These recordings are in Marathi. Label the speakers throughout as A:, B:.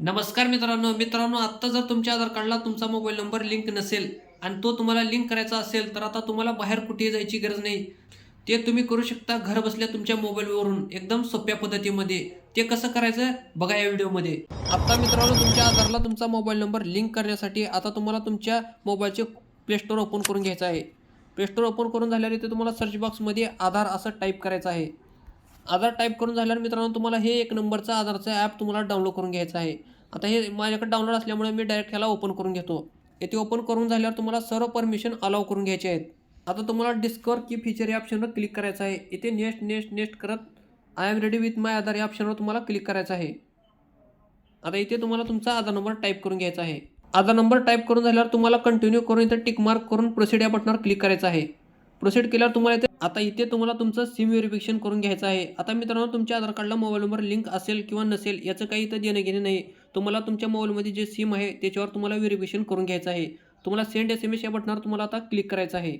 A: नमस्कार मित्रांनो. मित्रांनो आत्ता जर तुमच्या आधार कार्डला तुमचा मोबाईल नंबर लिंक नसेल आणि तो तुम्हाला लिंक करायचा असेल तर आता तुम्हाला बाहेर कुठेही जायची गरज नाही. ते तुम्ही करू शकता घर बसल्या तुमच्या मोबाईलवरून एकदम सोप्या पद्धतीमध्ये. ते कसं करायचं बघा या व्हिडिओमध्ये. आत्ता मित्रांनो तुमच्या आधारला तुमचा मोबाईल नंबर लिंक करण्यासाठी आता तुम्हाला तुमच्या मोबाईलचे प्लेस्टोअर ओपन करून घ्यायचं आहे. प्लेस्टोअर ओपन करून झाल्यावर इथे तुम्हाला सर्च बॉक्समध्ये आधार असं टाईप करायचं आहे. आधार टाईप करून झाल्यावर मित्रांनो तुम्हाला हे एक नंबरचं आधारचं ॲप तुम्हाला डाउनलोड करून घ्यायचं आहे. आता हे माझ्याकडे डाउनलोड असल्यामुळे मी डायरेक्ट ह्याला ओपन करून घेतो. येथे ओपन करून झाल्यावर तुम्हाला सर्व परमिशन अलाव करून घ्यायचे आहेत. आता तुम्हाला डिस्कवर की फीचर या ऑप्शनवर क्लिक करायचं आहे. इथे नेक्स्ट नेक्स्ट नेक्स्ट करत I am ready with my Aadhaar या ऑप्शनवर तुम्हाला क्लिक करायचं आहे. आता इथे तुम्हाला तुमचा आधार नंबर टाईप करून घ्यायचा आहे. आधार नंबर टाईप करून झाल्यावर तुम्हाला कंटिन्यू करून इथे टिक मार्क करून प्रोसिड या बटनावर क्लिक करायचं आहे. प्रोसीड केल्यावर तुम्हाला इथे आता इथे तुम्हाला तुमचं सिम व्हेरिफिकेशन करून घ्यायचं आहे. आता मित्रांनो तुमच्या आधार कार्डला मोबाईल नंबर लिंक असेल किंवा नसेल याचं काही इथं देणं घेणं नाही. तुम्हाला तुमच्या मोबाईलमध्ये जे सिम आहे त्याच्यावर तुम्हाला व्हेरिफिकेशन करून घ्यायचं आहे. तुम्हाला सेंड एस एम एस या बटनावर तुम्हाला आता क्लिक करायचं आहे.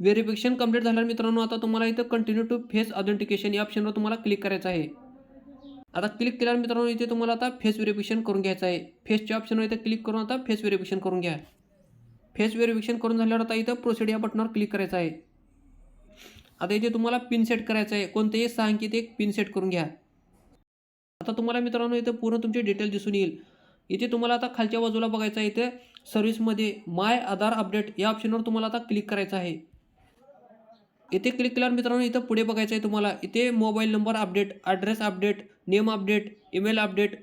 A: व्हेरिफिकेशन कंप्लीट झाल्यावर मित्रांनो आता तुम्हाला इथं कंटिन्यू टू फेस ऑथेंटिकेशन या ऑप्शनवर तुम्हाला क्लिक करायचं आहे. आता क्लिक केल्यावर मित्रांनो इथे तुम्हाला आता फेस व्हेरिफिकेशन करून घ्यायचं आहे. फेसच्या ऑप्शनवर इथे क्लिक करून आता फेस व्हेरिफिकेशन करून घ्या. फेस व्हेरिफिकेशन करून झाल्यावर आता इथं प्रोसिड या बटनावर क्लिक करायचं आहे. आता इथे तुम्हाला पिन सेट करायचं आहे. कोणतेही सहा अंकित एक पिन सेट करून घ्या. आता तुम्हाला मित्रांनो इथं पूर्ण तुमचे डिटेल दिसून येईल. इथे तुम्हाला आता खालच्या बाजूला बघायचं आहे इथे सर्व्हिसमध्ये माय आधार अपडेट या ऑप्शनवर तुम्हाला आता क्लिक करायचं आहे. इथे क्लिक केल्यावर मित्रांनो इथं पुढे बघायचं आहे तुम्हाला. इथे mobile number update address update name update email update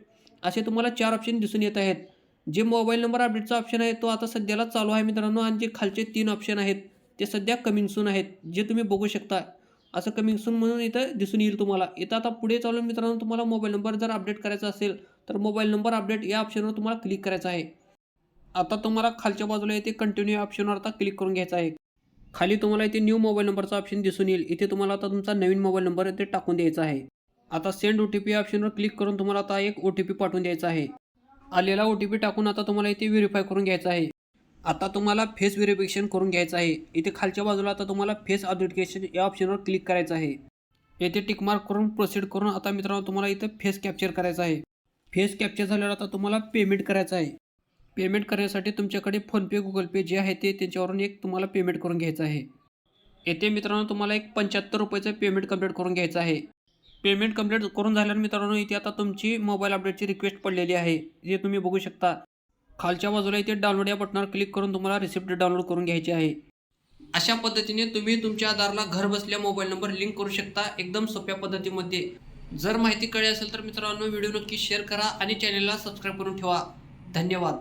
A: असे तुम्हाला चार ऑप्शन दिसून येत आहेत. जे मोबाईल नंबर अपडेटचा ऑप्शन आहे तो आता सध्याला चालू आहे मित्रांनो. आणि जे खालचे तीन ऑप्शन आहेत ते सध्या कमिंग सून आहेत जे तुम्ही बघू शकता. असं कमिंग सून म्हणून इथं दिसून येईल तुम्हाला. इथं आता पुढे चालून मित्रांनो तुम्हाला मोबाईल नंबर जर अपडेट करायचा असेल तर मोबाईल नंबर अपडेट या ऑप्शनवर तुम्हाला क्लिक करायचं आहे. आता तुम्हाला खालच्या बाजूला इथे कंटिन्यू ऑप्शनवर आता क्लिक करून घ्यायचं आहे. खाली तुम्हाला इथे न्यू मोबाईल नंबरचा ऑप्शन दिसून येईल. इथे तुम्हाला आता तुमचा नवीन मोबाईल नंबर इथे टाकून द्यायचा आहे. आता सेंड ओ टी पी ऑप्शनवर क्लिक करून तुम्हाला आता एक ओ टी पी पाठवून द्यायचा आहे. आलेला ओ टी पी टाकून आता तुम्हाला इथे व्हेरीफाय करून घ्यायचा आहे. आता तुम्हाला फेस व्हेरिफिकेशन करून घ्यायचं आहे. इथे खालच्या बाजूला आता तुम्हाला फेस ऑथेंटिकेशन या ऑप्शनवर क्लिक करायचं आहे. येथे टिकमार्क करून प्रोसीड करून आता मित्रांनो तुम्हाला इथे फेस कॅप्चर करायचं आहे. फेस कॅप्चर झाल्यावर आता तुम्हाला पेमेंट करायचं आहे. पेमेंट करण्यासाठी तुमच्याकडे फोनपे गुगल पे जे आहे ते त्यांच्यावरून एक तुम्हाला पेमेंट करून घ्यायचं आहे. येथे मित्रांनो तुम्हाला एक पंच्याहत्तर रुपयाचं पेमेंट कंप्लीट करून घ्यायचं आहे. पेमेंट कंप्लीट करून झाल्यावर मित्रांनो इथे आता तुमची मोबाईल अपडेटची रिक्वेस्ट पडलेली आहे. जे तुम्ही बघू शकता. खालच्या बाजूला इथे डाउनलोड या बटनावर क्लिक करून तुम्हाला रिसिप्ट डाउनलोड करून घ्यायची आहे. अशा पद्धतीने तुम्ही तुमच्या आधारला घर बसल्या मोबाईल नंबर लिंक करू शकता एकदम सोप्या पद्धतीमध्ये. जर माहिती कळली असेल तर मित्रांनो व्हिडिओ नक्की शेअर करा आणि चॅनलला सबस्क्राईब करून ठेवा. धन्यवाद.